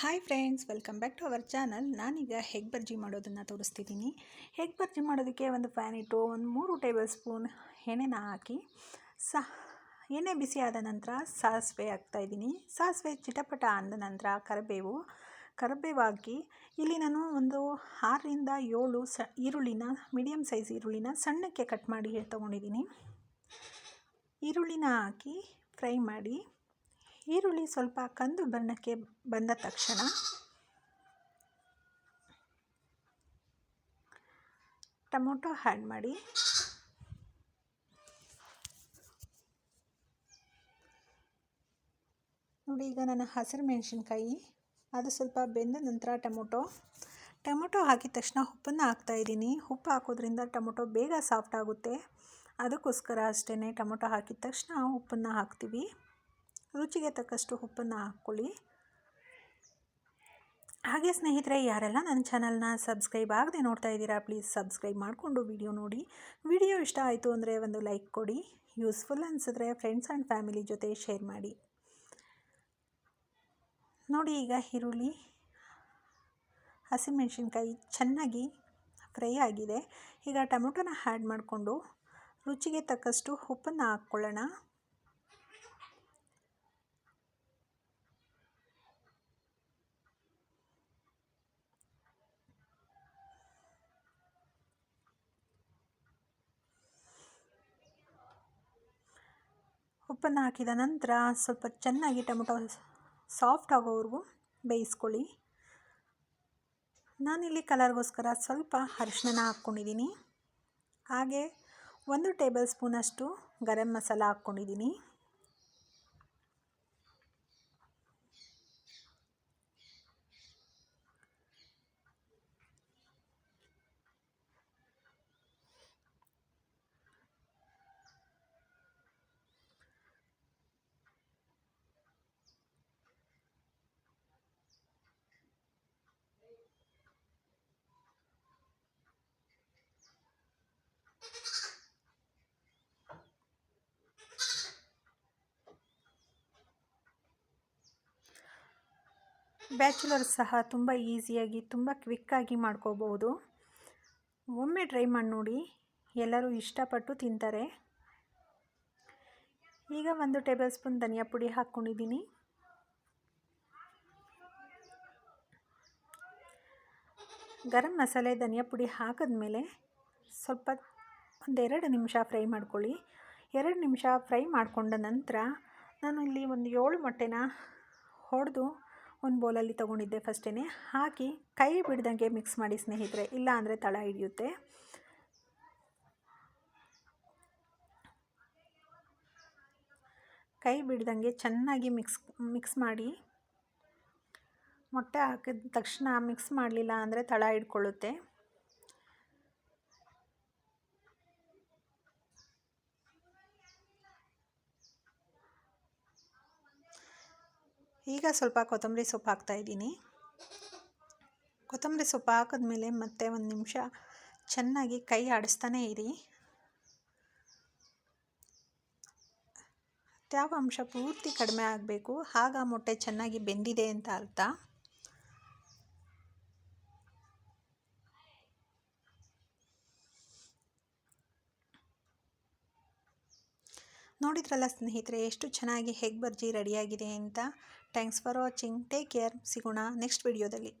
Hi friends welcome back to our channel ನಾನೀಗ ಹೆಗ್ ಬರ್ಜಿ ಮಾಡೋದನ್ನು ತೋರಿಸ್ತಿದ್ದೀನಿ. ಹೆಗ್ ಬರ್ಜಿ ಮಾಡೋದಕ್ಕೆ ಒಂದು ಪ್ಯಾನ್ ಇಟ್ಟು ಒಂದು ಮೂರು ಟೇಬಲ್ ಸ್ಪೂನ್ ಎಣ್ಣೆನ ಹಾಕಿ, ಸ, ಎಣ್ಣೆ ಬಿಸಿ ಆದ ನಂತರ ಸಾಸಿವೆ ಹಾಕ್ತಾಯಿದ್ದೀನಿ ಸಾಸಿವೆ ಚಿಟಪಟ ಅಂದ ನಂತರ ಕರಿಬೇವು ಕರಿಬೇವು ಹಾಕಿ ಇಲ್ಲಿ ನಾನು ಒಂದು ಆರರಿಂದ ಏಳು ಸ, ಈರುಳ್ಳಿನ ಮೀಡಿಯಮ್ ಸೈಜ್ ಈರುಳ್ಳಿನ ಸಣ್ಣಕ್ಕೆ ಕಟ್ ಮಾಡಿ ತೊಗೊಂಡಿದ್ದೀನಿ. ಈರುಳ್ಳಿನ ಹಾಕಿ ಫ್ರೈ ಮಾಡಿ ಈರುಳ್ಳಿ ಸ್ವಲ್ಪ ಕಂದು ಬಣ್ಣಕ್ಕೆ ಬಂದ ತಕ್ಷಣ ಟೊಮೊಟೊ ಆ್ಯಡ್ ಮಾಡಿ. ನೋಡಿ, ಈಗ ನನ್ನ ಹಸಿರು ಮೆಣಸಿನ್ಕಾಯಿ, ಅದು ಸ್ವಲ್ಪ ಬೆಂದ ನಂತರ ಟೊಮೊಟೊ. ಟೊಮೊಟೊ ಹಾಕಿದ ತಕ್ಷಣ ಉಪ್ಪನ್ನು ಹಾಕ್ತಾಯಿದ್ದೀನಿ ಉಪ್ಪು ಹಾಕೋದ್ರಿಂದ ಟೊಮೊಟೊ ಬೇಗ ಸಾಫ್ಟ್ ಆಗುತ್ತೆ. ಅದಕ್ಕೋಸ್ಕರ ಅಷ್ಟೇ ಟೊಮೊಟೊ ಹಾಕಿದ ತಕ್ಷಣ ಉಪ್ಪನ್ನು ಹಾಕ್ತೀವಿ. ರುಚಿಗೆ ತಕ್ಕಷ್ಟು ಉಪ್ಪನ್ನು ಹಾಕ್ಕೊಳ್ಳಿ. ಹಾಗೆ ಸ್ನೇಹಿತರೆ, ಯಾರೆಲ್ಲ ನನ್ನ ಚಾನಲ್ನ ಸಬ್ಸ್ಕ್ರೈಬ್ ಆಗದೆ ನೋಡ್ತಾ ಇದ್ದೀರಾ, ಪ್ಲೀಸ್ ಸಬ್ಸ್ಕ್ರೈಬ್ ಮಾಡಿಕೊಂಡು ವಿಡಿಯೋ ನೋಡಿ. ವಿಡಿಯೋ ಇಷ್ಟ ಆಯಿತು ಅಂದರೆ ಒಂದು ಲೈಕ್ ಕೊಡಿ, ಯೂಸ್ಫುಲ್ ಅನಿಸಿದ್ರೆ ಫ್ರೆಂಡ್ಸ್ ಆ್ಯಂಡ್ ಫ್ಯಾಮಿಲಿ ಜೊತೆ ಶೇರ್ ಮಾಡಿ. ನೋಡಿ ಈಗ ಈರುಳ್ಳಿ, ಹಸಿಮೆಣಸಿನ್ಕಾಯಿ ಚೆನ್ನಾಗಿ ಫ್ರೈ ಆಗಿದೆ. ಈಗ ಟೊಮೊಟೊನ ಆ್ಯಡ್ ಮಾಡಿಕೊಂಡು ರುಚಿಗೆ ತಕ್ಕಷ್ಟು ಉಪ್ಪನ್ನು ಹಾಕ್ಕೊಳ್ಳೋಣ. ಉಪ್ಪನ್ನು ಹಾಕಿದ ನಂತರ ಸ್ವಲ್ಪ ಚೆನ್ನಾಗಿ ಟೊಮೊಟೊ ಸಾಫ್ಟ್ ಆಗೋವರೆಗೂ ಬೇಯಿಸ್ಕೊಳ್ಳಿ. ನಾನಿಲ್ಲಿ ಕಲರ್ಗೋಸ್ಕರ ಸ್ವಲ್ಪ ಅರಿಶಿನ ಹಾಕ್ಕೊಂಡಿದ್ದೀನಿ. ಹಾಗೆ ಒಂದು ಟೇಬಲ್ ಸ್ಪೂನಷ್ಟು ಗರಂ ಮಸಾಲ ಹಾಕ್ಕೊಂಡಿದ್ದೀನಿ. ಬ್ಯಾಚುಲರ್ಸ್ ಸಹ ತುಂಬ ಈಸಿಯಾಗಿ, ತುಂಬ ಕ್ವಿಕ್ಕಾಗಿ ಮಾಡ್ಕೋಬೋದು ಒಮ್ಮೆ ಟ್ರೈ ಮಾಡಿ ನೋಡಿ. ಎಲ್ಲರೂ ಇಷ್ಟಪಟ್ಟು ತಿಂತಾರೆ. ಈಗ ಒಂದು ಟೇಬಲ್ ಸ್ಪೂನ್ ಧನಿಯಾ ಪುಡಿ ಹಾಕ್ಕೊಂಡಿದ್ದೀನಿ. ಗರಂ ಮಸಾಲೆ ಧನಿಯಾ ಪುಡಿ ಹಾಕಿದ್ಮೇಲೆ ಸ್ವಲ್ಪ ಒಂದೆರಡು ನಿಮಿಷ ಫ್ರೈ ಮಾಡ್ಕೊಳ್ಳಿ. ಎರಡು ನಿಮಿಷ ಫ್ರೈ ಮಾಡಿಕೊಂಡ ನಂತರ ನಾನು ಇಲ್ಲಿ ಒಂದು ಏಳು ಮೊಟ್ಟೆನ ಹೊಡೆದು ಒಂದು ಬೌಲಲ್ಲಿ ತೊಗೊಂಡಿದ್ದೆ ಫಸ್ಟೇ ಹಾಕಿ ಕೈ ಬಿಡ್ದಂಗೆ ಮಿಕ್ಸ್ ಮಾಡಿ ಸ್ನೇಹಿತರೆ, ಇಲ್ಲ ಅಂದರೆ ತಳ ಹಿಡಿಯುತ್ತೆ. ಕೈ ಬಿಡ್ದಂಗೆ ಚೆನ್ನಾಗಿ ಮಿಕ್ಸ್ ಮಿಕ್ಸ್ ಮಾಡಿ ಮೊಟ್ಟೆ ಹಾಕಿದ ತಕ್ಷಣ ಮಿಕ್ಸ್ ಮಾಡಲಿಲ್ಲ ಅಂದರೆ ತಳ ಹಿಡ್ಕೊಳ್ಳುತ್ತೆ. ಈಗ ಸ್ವಲ್ಪ ಕೊತ್ತಂಬರಿ ಸೊಪ್ಪು ಹಾಕ್ತಾಯಿದ್ದೀನಿ ಕೊತ್ತಂಬರಿ ಸೊಪ್ಪು ಹಾಕಿದ್ಮೇಲೆ ಮತ್ತೆ ಒಂದು ನಿಮಿಷ ಚೆನ್ನಾಗಿ ಕೈ ಆಡಿಸ್ತಾನೇ ಇರಿ. ಅಂಶ ಪೂರ್ತಿ ಕಡಿಮೆ ಆಗಬೇಕು. ಆಗ ಮೊಟ್ಟೆ ಚೆನ್ನಾಗಿ ಬೆಂದಿದೆ ಅಂತ ಅರ್ಥ. ನೋಡಿದ್ರಲ್ಲ ಸ್ನೇಹಿತರೆ, ಎಷ್ಟು ಚೆನ್ನಾಗಿ ಹೆಗ್ ಬರ್ಜಿ ರೆಡಿಯಾಗಿದೆ ಅಂತ? Thanks for watching take care ಸಿಗೋಣ ನೆಕ್ಸ್ಟ್ ವಿಡಿಯೋದಲ್ಲಿ